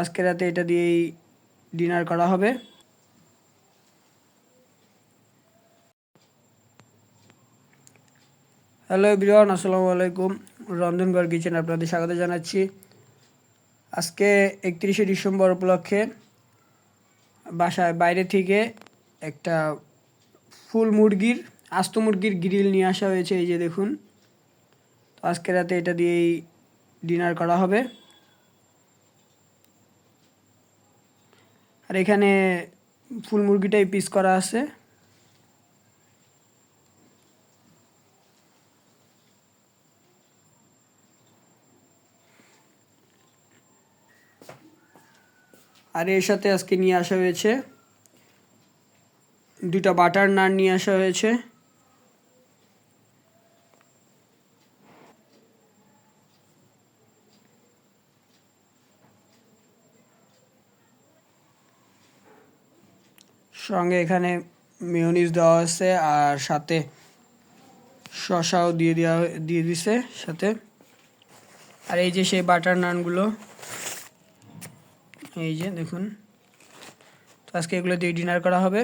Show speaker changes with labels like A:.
A: আজকে রাতে এটা দিয়েই ডিনার করা হবে। হ্যালো এভরিওয়ান, আসসালামু আলাইকুম। রন্ধনগড় কিচেন আপনাদের স্বাগত জানাচ্ছি। আজকে একত্রিশে ডিসেম্বর উপলক্ষে বাসায় বাইরে থেকে একটা ফুল মুরগির, আস্ত মুরগির গ্রিল নিয়ে আসা হয়েছে, এই যে দেখুন। তো আজকে রাতে এটা দিয়েই ডিনার করা হবে। আর এখানে ফুল মুরগিটাই পিস করা আছে। আর এর সাথে আজকে নিয়ে আসা হয়েছে দুটা বাটার নান নিয়ে আসা হয়েছে। সঙ্গে এখানে মেয়নিজ দেওয়া হয়েছে আর সাথে শশাও দিয়ে দেওয়া দিয়ে দিছে সাথে। আর এই যে সেই বাটার নানগুলো, এই যে দেখুন। তো আজকে এগুলো দিয়ে ডিনার করা হবে।